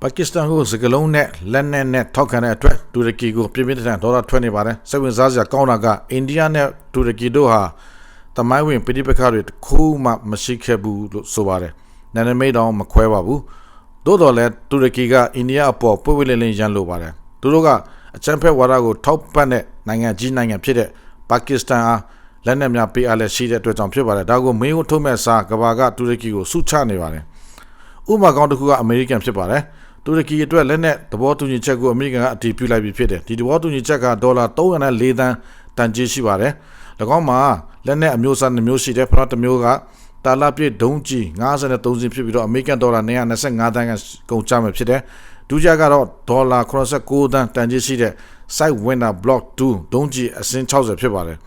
ပါကစ္စတန်ကိုစကလုံးနဲ့လက်နက်နဲ့ထောက်ခံတဲ့အတွက်တူရကီကိုပြင်းပြင်းထန်ထန်ဒေါ်လာထွက်နေပါတယ်စိတ်ဝင်စားစရာကောင်းတာကအိန္ဒိယနဲ့တူရကီတို့ဟာတမိုင်းဝင်ပြည်ပခါတွေတစ်ခုမှမရှိခဲ့ဘူးလို့ဆိုပါတယ်နာနေမိတ်တောင်မခွဲပါဘူးသို့တော်လည်းတူရကီကအိန္ဒိယအပေါ်ပွေ့ဝဲလင်းလင်းရန်လိုပါတယ်သူတို့ကအချမ်းဖက်ဝါဒကိုထောက်ပံ့တဲ့နိုင်ငံကြီးနိုင်ငံဖြစ်တဲ့ပါကစ္စတန်အားလက်နက်များပေးအားလည်းရှိတဲ့အတွက်ကြောင့်ဖြစ်ပါတယ်ဒါကိုမင်းကိုထုတ်မဲ့စားကဘာကတူရကီကိုစုချနေပါတယ်ဥပမာကောင်းတစ်ခုကအမေရိကန်ဖြစ်ပါတယ် တူရကီအတွက်လက်နက်သဘောတူညီချက်ကိုအမေရိကန်ကအတည်ပြုလိုက်ပြီဖြစ်တယ်ဒီသဘောတူညီချက်ကဒေါ်လာ304သန်းတန်ကြေးရှိပါတယ်၎င်းမှာလက်နက်အမျိုးအစားနှမျိုးရှိတယ်ဖရတ်တစ်မျိုးကတာလပြည့်ဒုံးကြီး53စင်းဖြစ်ပြီးတော့အမေရိကန်ဒေါ်လာ225သန်းကကုန်ကျမယ်ဖြစ်တယ်ဒုတိယကတော့ဒေါ်လာ89သန်းတန်ကြေးရှိတဲ့ site winner block 2ဒုံးကြီးအစင်း60ဖြစ်ပါတယ်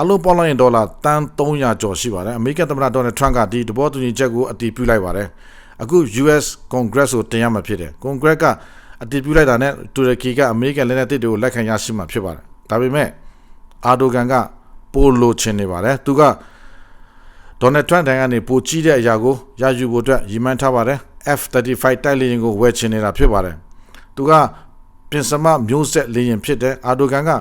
အလုံးပေါင်းလိုက်ရင်ဒေါ်လာတန်300ကျော်ရှိပါတယ်အမေရိကန်သမ္မတဒေါ်နယ်ထရန့်ကဒီသဘောတူညီချက်ကိုအတည်ပြုလိုက်ပါတယ် အခု US Congress ကိုတင်ရမှာဖြစ်တယ် Congress ကအတည်ပြုလိုက်တာနဲ့တူရကီကအမေရိကန်လက်နက်တွေကိုလက်ခံရရှိမှာဖြစ်ပါတယ်ဒါပေမဲ့အာဒိုကန်ကပိုလိုချင်နေပါတယ်သူကဒေါ်နယ်ထရန့်တိုင်ကနေပိုကြီးတဲ့အရာကိုရယူဖို့အတွက်ရည်မှန်းထားပါတယ် F35 တိုက်လေယာဉ်ကိုဝယ်ချင်နေတာဖြစ်ပါတယ်သူကပြင်စမမျိုးဆက်လေယာဉ်ဖြစ်တဲ့အာဒိုကန်က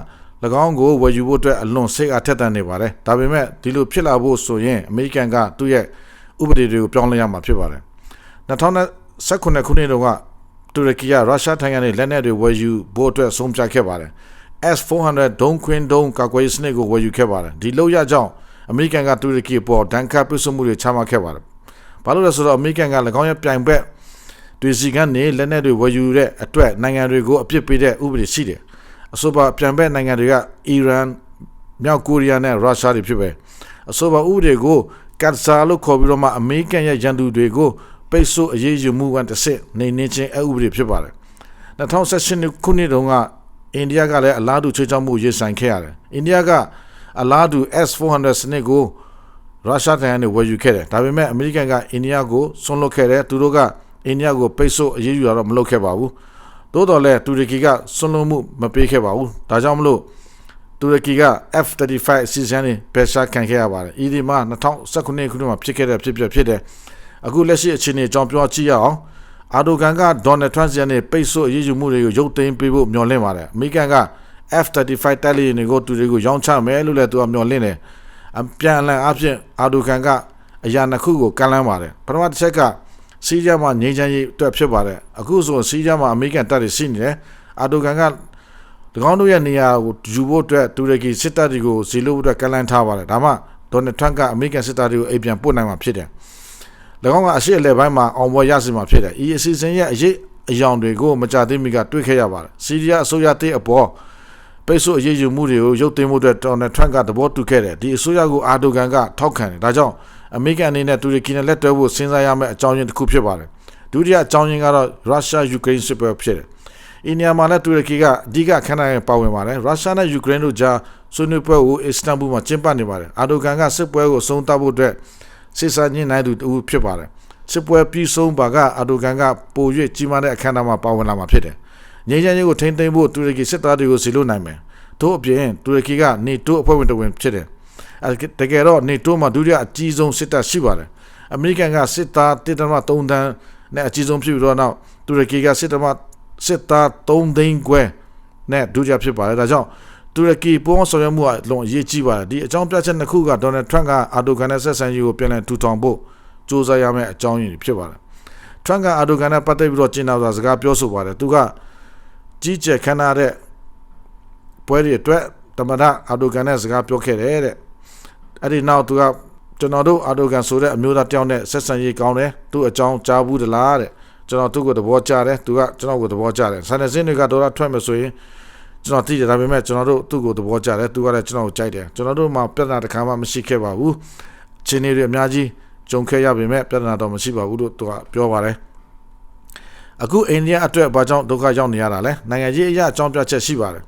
၎င်းကိုဝယ်ယူဖို့အတွက်အလွန်စိတ်အားထက်သန်နေပါတယ်ဒါပေမဲ့ဒီလိုဖြစ်လာဖို့ဆိုရင်အမေရိကန်ကသူ့ရဲ့ဥပဒေတွေကိုပြောင်းလဲရမှာဖြစ်ပါတယ် 2019ခုနှစ်တုန်းကတူရကီကရုရှားထိုင်ကနေလက်နက်တွေဝယ်ယူဖို့အတွက်ဆုံးဖြတ်ခဲ့ပါတယ် S400 ဒုံးခွင်းဒုံးကာကွယ်ရေးစနစ်ကိုဝယ်ယူခဲ့ပါတယ်ဒီလောက်ရကြောင်းအမေရိကန်ကတူရကီပေါ်ဒဏ်ခတ်ပိတ်ဆို့မှုတွေချမှတ်ခဲ့ပါတယ်ဘာလို့လဲဆိုတော့အမေရိကန်က၎င်းရဲ့ပြိုင်ဘက်တွေစီကနေလက်နက်တွေဝယ်ယူတဲ့အတွက်နိုင်ငံတွေကိုအပြစ်ပေးတဲ့ဥပဒေရှိတယ်အဆိုပါပြိုင်ဘက်နိုင်ငံတွေကအီရန်မြောက်ကိုရီးယားနဲ့ရုရှားတွေဖြစ်ပဲအဆိုပါဥပဒေကိုကတ်ဆာလို့ခေါ်ပြီးတော့မှအမေရိကန်ရဲ့ရန်သူတွေကို ပိတ်ဆို့အရေးယူမှုဝန်တစ်စစ်နေနေချင်းအဥပဒေဖြစ်ပါတယ်2018ခုနှစ်တုန်းကအိန္ဒိယကလည်းအလားတူချွေးချောင်းမှုရေးဆိုင်ခဲ့ရတယ်အိန္ဒိယကအလားတူ S400 စနစ်ကိုရုရှားတိုင်းကနေဝယ်ယူခဲ့တယ်ဒါပေမဲ့အမေရိကန်ကအိန္ဒိယကိုဆွန့်လွတ်ခဲ့တယ်သူတို့ကအိန္ဒိယကိုပိတ်ဆို့အရေးယူရတော့မလုပ်ခဲ့ပါဘူးသို့တော်လည်းတူရကီကဆွန့်လွတ်မှုမပေးခဲ့ပါဘူးဒါကြောင့်မလို့တူရကီက F35 အစီအစဉ်နဲ့ပဲရှာခံခဲ့ရပါတယ်။ဤဒီမှာ2019ခုနှစ်မှာဖြစ်ခဲ့တဲ့ဖြစ်ပျက်ဖြစ်တယ်။ အခုလက်ရှိအခြေအနေအကြောင်းပြောကြည့်ရအောင်။အာဒိုကန်ကဒေါ်နယ်ထရန့်စီကနေပိတ်ဆို့အရေးယူမှုတွေကိုရုပ်သိမ်းပေးဖို့မျှော်လင့်ပါတယ်။အမေရိကန်က F35 တိုက်လေယာဉ်တွေကိုတူတွေကိုရောင်းချမယ်လို့လည်းသူကမျှော်လင့်တယ်။အပြန်အလှန်အဖြစ်အာဒိုကန်ကအရာနှစ်ခုကိုကမ်းလှမ်းပါတယ်။ပထမတစ်ချက်ကစီးရီးယားမှာငြိမ်းချမ်းရေးအတွက်ဖြစ်ပါတယ်။အခုဆိုစီးရီးယားမှာအမေရိကန်တပ်တွေရှိနေတယ်။အာဒိုကန်က၎င်းတို့ရဲ့နေရာကိုယူဖို့အတွက်တူရကီစစ်တပ်တွေကိုဇီလို့အတွက်ကလန်းထားပါတယ်ဒါမှဒေါ်နယ်ထရန့်ကအမေရိကန်စစ်တပ်တွေကိုအိမ်ပြန်ပို့နိုင်မှာဖြစ်တယ်၎ င်းကအရှိအလဲပိုင်းမှာအောင်ပွဲရရှိမှာဖြစ်တယ်ဤအစီအစဉ်ရဲ့အရေးအယောင်တွေကိုမကြသေးမီကတွေ့ခဲ့ရပါတယ်စီးရီးယားအစိုးရတဲ့အပေါ်ပိတ်ဆို့အရေးယူမှုတွေကိုရုပ်သိမ်းမှုအတွက်ဒေါ်နယ်ထရန့်ကသဘောတူခဲ့တယ်ဒီအစိုးရကိုအာဒိုကန်ကထောက်ခံတယ်ဒါကြောင့်အမေရိကန်အနေနဲ့တူရကီနဲ့လက်တွဲဖို့စဉ်းစားရမယ့်အကြောင်းရင်းတစ်ခုဖြစ်ပါတယ်ဒုတိယအကြောင်းရင်းကတော့ရုရှားယူကရိန်းစစ်ပွဲဖြစ်တယ်အိန္ဒိယမှာလည်းတူရကီကအဓိကခန္ဓာရဲ့ပါဝင်ပါတယ်ရုရှားနဲ့ယူကရိန်းတို့ကြားဆွေးနွေးပွဲကိုအစ္စတန်ဘူမှာကျင်းပနေပါတယ်အာဒိုကန်ကစစ်ပွဲကိုအဆုံးသတ်ဖို့အတွက် စစ်စာညှိနှိုင်းသူတူဖြစ်ပါတယ်စစ်ပွဲပြီးဆုံးပါကအာဒိုကန်ကပို၍ကြီးမားတဲ့အခမ်းအနားမှာပါဝင်လာမှာဖြစ်တယ်ငြိမ်းချမ်းရေးကိုထိန်းသိမ်းဖို့တူရကီစစ်သားတွေကိုစီလို့နိုင်မယ်တို့အပြင်တူရကီကနေတိုးအဖွဲ့ဝင်တဝင်ဖြစ်တယ်အဲတကယ်တော့နေတိုးမှာဒုတိယအကြီးဆုံးစစ်တပ်ရှိပါတယ်အမေရိကန်ကစစ်သား1.3တန်းနဲ့အကြီးဆုံးဖြစ်ပြီးတော့နောက်တူရကီကစစ်သားစစ်သား3သိန်းခွဲနဲ့ဒုတိယဖြစ်ပါတယ်ဒါကြောင့် တူရကီပေါ်ဆောင်ရွက်မှုအလွန်အရေးကြီးပါတယ်ဒီအကြောင်းပြချက်နှစ်ခုကဒေါ်နယ်ထရန့်ကအာဒိုကန်နဲ့ဆက်ဆံရေးကိုပြန်လည်ထူထောင်ဖို့စ조사ရမယ့်အကြောင်းရင်းဖြစ်ပါတယ်ထရန့်ကအာဒိုကန်နဲ့ပတ်သက်ပြီးတော့ကျင်းတော်စွာစကားပြောဆိုပါတယ်သူကကြီးကျယ်ခမ်းနားတဲ့ပွဲတွေအတွက်တမဒအာဒိုကန်နဲ့စကားပြောခဲ့တယ်တဲ့အဲ့ဒီနောက်သူကကျွန်တော်တို့အာဒိုကန်ဆိုတဲ့အမျိုးသားတယောက်နဲ့ဆက်ဆံရေးကောင်းတယ်သူ့အကြောင်းကြားဘူးတလားတဲ့ကျွန်တော်သူ့ကိုသဘောကျတယ်သူကကျွန်တော်ကိုသဘောကျတယ်ဆန်နေစင်းတွေကဒေါ်လာထွက်မယ်ဆိုရင် ကျွန်တော်သိတယ်ဒါပေမဲ့ကျွန်တော်တို့သူ့ကိုသဘောကျတယ်သူကလည်းကျွန်တော်ကိုကြိုက်တယ်ကျွန်တော်တို့မှပြဿနာတစ်ခါမှမရှိခဲ့ပါဘူးချင်းတွေအများကြီးကြုံခဲ့ရပေမဲ့ပြဿနာတော့မရှိပါဘူးလို့သူကပြောပါတယ်အခုအိန္ဒိယအတွက်ဘာကြောင့်ဒုက္ခရောက်နေရတာလဲနိုင်ငံကြီးအရာအကြောင်းပြချက်ရှိပါတယ်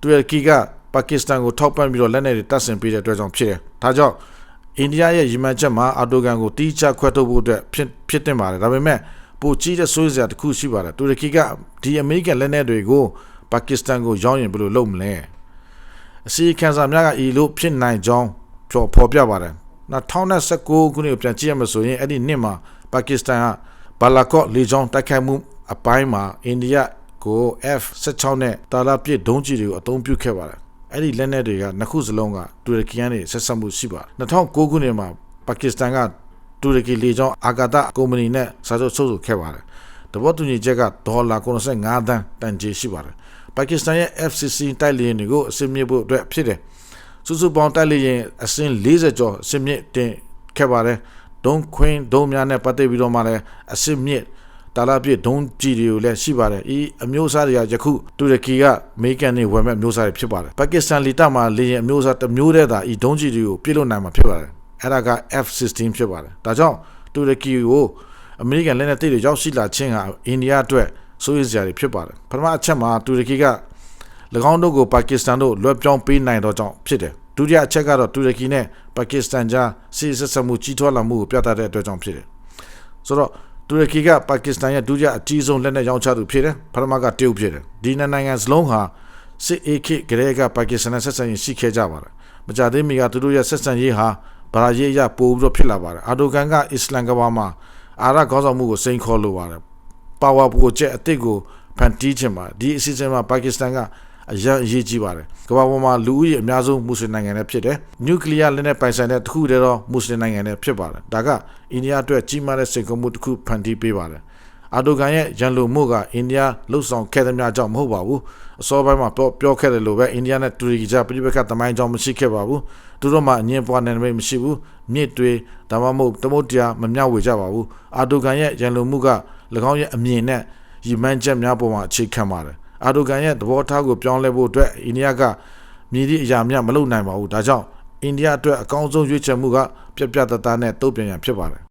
တူရကီကပါကစ္စတန်ကိုထောက်ပံ့ပြီးတော့လက်နက်တွေတပ်ဆင်ပေးတဲ့အတွက်ကြောင့်ဖြစ်တယ်ဒါကြောင့်အိန္ဒိယရဲ့ရည်မှန်းချက်မှာအာတိုကန်ကိုတီးခြားခွဲထုတ်ဖို့အတွက်ဖြစ်ဖြစ်တင်ပါတယ်ဒါပေမဲ့ပိုကြီးတဲ့စိုးစရာတစ်ခုရှိပါတယ်တူရကီကဒီအမေရိကန်လက်နက်တွေကို ပါကစ္စတန်ကိုရောင်းရင်ဘယ်လိုလုပ်မလဲအစီခံစာများကဤလိုဖြစ်နိုင်ကြောင်းဖော်ပြပါတယ်2019ခုနှစ်ကိုပြန်ကြည့်ရမယ်ဆိုရင်အဲ့ဒီနှစ်မှာပါကစ္စတန်ကဘာလာကော့လေကြောင်းတိုက်ခိုက်မှုအပိုင်းမှာအိန္ဒိယကို F16 နဲ့တာလာပစ်ဒုံးကျည်တွေကိုအသုံးပြုခဲ့ပါတယ်အဲ့ဒီလက်နက်တွေကနှစ်ခုစလုံးကတူရကီကနေဆက်ဆက်မှုရှိပါတယ်2009ခုနှစ်မှာပါကစ္စတန်ကတူရကီလေကြောင်းအာကာသကုမ္ပဏီနဲ့စာချုပ်ချုပ်ဆိုခဲ့ပါတယ်တဘောတူညီချက်ကဒေါ်လာ95သန်းတန်ကြေးရှိပါတယ် ပါကစ္စတန်ရဲ့ F16 တိုက်လေယာဉ်တွေကိုအစစ်မြစ်ဖို့အတွက်ဖြစ်တယ်စုစုပေါင်းတိုက်လေယာဉ်အစင်း40ကျော်အစစ်မြစ်တင်ခဲ့ပါတယ်ဒုံခွင်းဒုံများနဲ့ပတ်သက်ပြီးတော့မှလည်းအစစ်မြစ်တာလာပြည့်ဒုံကြည်တွေကိုလည်းရှိပါတယ်။ဤအမျိုးအစားတွေကယခုတူရကီကအမေရိကန်နဲ့ဝယ်မဲ့အမျိုးအစားတွေဖြစ်ပါတယ်။ပါကစ္စတန်လီတာမှာလေယာဉ်အမျိုးအစားတစ်မျိုးတည်းသာဤဒုံကြည်တွေကိုပြစ်လို့နိုင်မှာဖြစ်ပါတယ်။အဲ့ဒါက F16 ဖြစ်ပါတယ်။ဒါကြောင့်တူရကီကိုအမေရိကန်လက်နက်တွေရောက်ရှိလာခြင်းဟာအိန္ဒိယအတွက် စိုးရိမ်စရာတွေဖြစ်ပါတယ်။ပထမအချက်မှာတူရကီက၎င်းတို့ကိုပါကစ္စတန်တို့လွှဲပြောင်းပေးနိုင်တော့ကြောင့်ဖြစ်တယ်။ဒုတိယအချက်ကတော့တူရကီနဲ့ပါကစ္စတန်ကြားစစ်ဆက်ဆက်မှုကြီးထွားလာမှုကိုပြသတဲ့အတွက်ကြောင့်ဖြစ်တယ်။ဆိုတော့တူရကီကပါကစ္စတန်ရဲ့ဒုတိယအကြီးဆုံးလက်နက်ရောင်းချသူဖြစ်တယ်ပထမကတရုတ်ဖြစ်တယ်ဒီနှစ်နိုင်ငံစလုံးဟာစစ်အေခေဂရေကပါကစ္စတန်နဲ့ဆက်ဆံရေးရှိခဲ့ကြပါတယ်မကြသေးမီကသူတို့ရဲ့ဆက်ဆံရေးဟာဗရာရေးရပိုပြီးတော့ဖြစ်လာပါတယ်အာဒိုကန်ကအစ္စလမ်ကဘာမှာအာရခေါင်းဆောင်မှုကိုစိန်ခေါ်လိုပါတယ် ပါဝါပူချက်အစ်စ်ကိုဖန်တီးခြင်းပါဒီအစီအစဉ်မှာပါကစ္စတန်ကအရန်အရေးကြီးပါတယ်ကမ္ဘာပေါ်မှာလူဦးရေအများဆုံးမွတ်စလင်နိုင်ငံတွေဖြစ်တယ်နျူကလ িয়ার လက်နက်ပိုင်ဆိုင်တဲ့တစ်ခုတည်းသောမွတ်စလင်နိုင်ငံတွေဖြစ်ပါတယ်ဒါကအိန္ဒိယအတွက်ကြီးမားတဲ့စိန်ခေါ်မှုတစ်ခုဖန်တီးပေးပါတယ်အာဒိုကန်ရဲ့ရန်လိုမှုကအိန္ဒိယလှုပ်ဆောင်ခဲ့သမျှကြောင့်မဟုတ်ပါဘူးအစောပိုင်းမှာပြောပြောခဲ့တယ်လို့ပဲအိန္ဒိယနဲ့တူရကီကြားပြည်ပခတ်သမိုင်းကြောင့်မရှိခဲ့ပါဘူးသူတို့မှအငင်းပွားနယ်နိမိတ်မရှိဘူးမြစ်တွေဒါမှမဟုတ်သမုဒ္ဒရာမမြောက်ဝေကြပါဘူးအာဒိုကန်ရဲ့ရန်လိုမှုက၎ င်းရဲ့အမြင်နဲ့ရည်မှန်းချက်များပေါ်မှာအခြေခံပါတယ်အာဒိုကန်ရဲ့သဘောထားကိုပြောင်းလဲဖို့အတွက်အိန္ဒိယကမြည်သည့်အရာများမလုပ်နိုင်ပါဘူးဒါကြောင့်အိန္ဒိယအတွက်အကောင်းဆုံးရွေးချယ်မှုကပြက်ပြက်တသားနဲ့တုတ်ပြန်ရန်ဖြစ်ပါတယ်